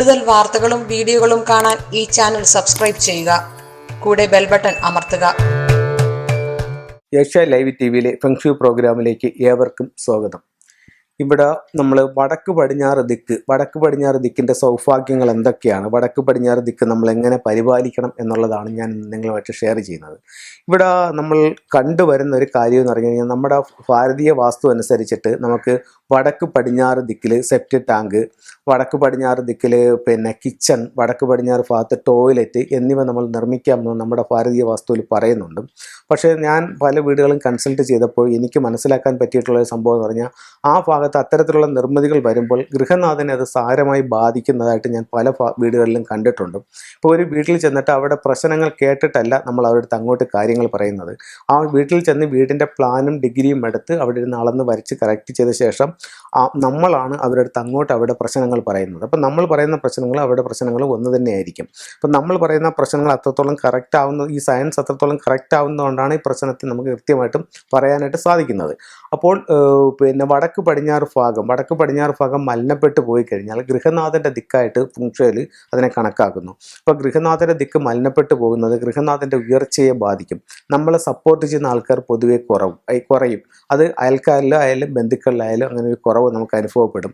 കൂടുതൽ വാർത്തകളും വീഡിയോകളും കാണാൻ ഈ ചാനൽ സബ്സ്ക്രൈബ് ചെയ്യുക. കൂടെ ബെൽ ബട്ടൺ അമർത്തുക. ഏഷ്യ ലൈവ് ടി വിയിലെ ഫെങ്ഷു പ്രോഗ്രാമിലേക്ക് ഏവർക്കും സ്വാഗതം. ഇവിടെ നമ്മൾ വടക്ക് പടിഞ്ഞാറ് ദിക്ക് വടക്ക് പടിഞ്ഞാറ് ദിക്കിന്റെ സൗഭാഗ്യങ്ങൾ എന്തൊക്കെയാണ്? വടക്ക് പടിഞ്ഞാറ് ദിക്ക് നമ്മൾ എങ്ങനെ പരിപാലിക്കണം എന്നുള്ളതാണ് ഞാൻ നിങ്ങളുമായിട്ട് ഷെയർ ചെയ്യുന്നത്. ഇവിടെ നമ്മൾ കണ്ടുവരുന്ന ഒരു കാര്യം എന്ന് പറഞ്ഞു കഴിഞ്ഞാൽ നമ്മുടെ ഭാരതീയ വാസ്തു അനുസരിച്ചിട്ട് നമുക്ക് വടക്ക് പടിഞ്ഞാറ് ദിക്കിൽ സെപ്റ്റ് ടാങ്ക് വടക്ക് പടിഞ്ഞാറ് ദിക്കിൽ പിന്നെ കിച്ചൺ വടക്ക് പടിഞ്ഞാറ് ഭാഗത്ത് ടോയ്ലറ്റ് എന്നിവ നമ്മൾ നിർമ്മിക്കാമെന്ന് നമ്മുടെ ഭാരതീയ വാസ്തുവിൽ പറയുന്നുണ്ട്. പക്ഷേ ഞാൻ പല വീടുകളും കൺസൾട്ട് ചെയ്തപ്പോൾ എനിക്ക് മനസ്സിലാക്കാൻ പറ്റിയിട്ടുള്ള ഒരു സംഭവം എന്ന് പറഞ്ഞാൽ ആ ഭാഗത്ത് അത്തരത്തിലുള്ള നിർമ്മിതികൾ വരുമ്പോൾ ഗൃഹനാഥനെ അത് സാരമായി ബാധിക്കുന്നതായിട്ട് ഞാൻ പല വീടുകളിലും കണ്ടിട്ടുണ്ട്. ഇപ്പോൾ ഒരു വീട്ടിൽ ചെന്നിട്ട് അവിടെ പ്രശ്നങ്ങൾ കേട്ടിട്ടല്ല നമ്മൾ അവരുടെ അങ്ങോട്ട് കാര്യങ്ങൾ പറയുന്നത്. ആ വീട്ടിൽ ചെന്ന് വീടിന്റെ പ്ലാനും ഡിഗ്രിയും എടുത്ത് അവിടെ ഇരുന്ന് അളന്ന് വരച്ച് കറക്റ്റ് ചെയ്ത ശേഷം നമ്മളാണ് അവരുടെ അടുത്ത് അങ്ങോട്ട് അവരുടെ പ്രശ്നങ്ങൾ പറയുന്നത്. അപ്പം നമ്മൾ പറയുന്ന പ്രശ്നങ്ങൾ അവരുടെ പ്രശ്നങ്ങൾ ഒന്ന് തന്നെയായിരിക്കും അപ്പം നമ്മൾ പറയുന്ന പ്രശ്നങ്ങൾ അത്രത്തോളം കറക്റ്റ് ആവുന്ന ഈ സയൻസ് അത്രത്തോളം കറക്റ്റ് ആവുന്നതുകൊണ്ടാണ് ഈ പ്രശ്നത്തെ നമുക്ക് കൃത്യമായിട്ടും പറയാനായിട്ട് സാധിക്കുന്നത്. അപ്പോൾ പിന്നെ വടക്ക് പടിഞ്ഞാറ് ഭാഗം വടക്ക് പടിഞ്ഞാറ് ഭാഗം മലിനപ്പെട്ട് പോയി കഴിഞ്ഞാൽ ഗൃഹനാഥന്റെ ദിക്കായിട്ട് ഫുങ്ഷയിൽ അതിനെ കണക്കാക്കുന്നു. അപ്പോൾ ഗൃഹനാഥന്റെ ദിക്ക് മലിനപ്പെട്ട് പോകുന്നത് ഗൃഹനാഥന്റെ ഉയർച്ചയെ ബാധിക്കും. നമ്മളെ സപ്പോർട്ട് ചെയ്യുന്ന ആൾക്കാർ പൊതുവെ കുറവും കുറയും. അത് അയൽക്കാരിലായാലും ബന്ധുക്കളിലായാലും അങ്ങനെ കുറവ് നമുക്ക് അനുഭവപ്പെടും.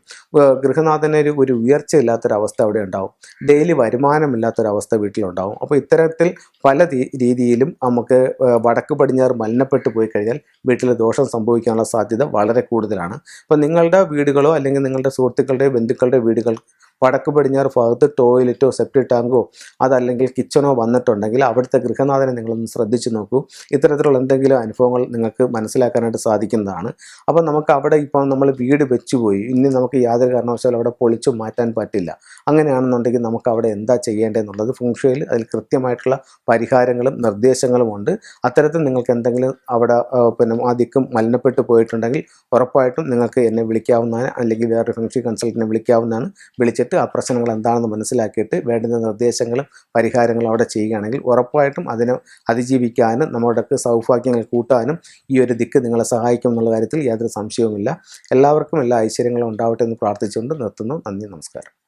ഗൃഹനാഥന് ഒരു ഒരു ഉയർച്ച ഇല്ലാത്തൊരവസ്ഥ അവിടെ ഉണ്ടാവും. ഡെയിലി വരുമാനമില്ലാത്തൊരവസ്ഥ വീട്ടിലുണ്ടാവും. അപ്പോൾ ഇത്തരത്തിൽ പല രീതിയിലും നമുക്ക് വടക്ക് പടിഞ്ഞാറ് മലിനപ്പെട്ടു പോയി കഴിഞ്ഞാൽ വീട്ടിൽ ദോഷം സംഭവിക്കാനുള്ള സാധ്യത വളരെ കൂടുതലാണ്. അപ്പോൾ നിങ്ങളുടെ വീടുകളോ അല്ലെങ്കിൽ നിങ്ങളുടെ സുഹൃത്തുക്കളുടെയോ ബന്ധുക്കളുടെ വീടുകൾ വടക്ക് പടിഞ്ഞാറ് ഭാഗത്ത് ടോയ്ലറ്റോ സെപ്റ്റി ടാങ്കോ അതല്ലെങ്കിൽ കിച്ചണോ വന്നിട്ടുണ്ടെങ്കിൽ അവിടുത്തെ ഗൃഹനാഥനെ നിങ്ങളൊന്ന് ശ്രദ്ധിച്ചു നോക്കൂ. ഇത്തരത്തിലുള്ള എന്തെങ്കിലും അനുഭവങ്ങൾ നിങ്ങൾക്ക് മനസ്സിലാക്കാനായിട്ട് സാധിക്കുന്നതാണ്. അപ്പോൾ നമുക്ക് അവിടെ ഇപ്പോൾ നമ്മൾ വീട് വെച്ചുപോയി. ഇനി നമുക്ക് യാതൊരു കാരണവശാലും അവിടെ പൊളിച്ചു മാറ്റാൻ പറ്റില്ല. അങ്ങനെയാണെന്നുണ്ടെങ്കിൽ നമുക്ക് അവിടെ എന്താ ചെയ്യേണ്ടതെന്നുള്ളത് ഫുങ്ഷയിൽ അതിൽ കൃത്യമായിട്ടുള്ള പരിഹാരങ്ങളും നിർദ്ദേശങ്ങളും ഉണ്ട്. അത്തരത്തിൽ നിങ്ങൾക്ക് എന്തെങ്കിലും അവിടെ പിന്നെ ആദ്യം മലിനപ്പെട്ടു മലിനപ്പെട്ട് പോയിട്ടുണ്ടെങ്കിൽ ഉറപ്പായിട്ടും നിങ്ങൾക്ക് എന്നെ വിളിക്കാവുന്നതാണ്. അല്ലെങ്കിൽ വേറൊരു ഫംഗ്ഷൻ കൺസൾട്ടിനെ വിളിക്കാവുന്നതാണ്. വിളിച്ചിട്ട് ആ പ്രശ്നങ്ങൾ എന്താണെന്ന് മനസ്സിലാക്കിയിട്ട് വേണ്ടുന്ന നിർദ്ദേശങ്ങളും പരിഹാരങ്ങളും അവിടെ ചെയ്യുകയാണെങ്കിൽ ഉറപ്പായിട്ടും അതിനെ അതിജീവിക്കാനും നമ്മുടെ സൗഭാഗ്യങ്ങൾ കൂട്ടാനും ഈ ഒരു ദിക്ക് നിങ്ങളെ സഹായിക്കും എന്നുള്ള കാര്യത്തിൽ യാതൊരു സംശയവുമില്ല. എല്ലാവർക്കും എല്ലാ ഐശ്വര്യങ്ങളും ഉണ്ടാവട്ടെ എന്ന് പ്രാർത്ഥിച്ചുകൊണ്ട് നിർത്തുന്നു. നന്ദി നമസ്കാരം.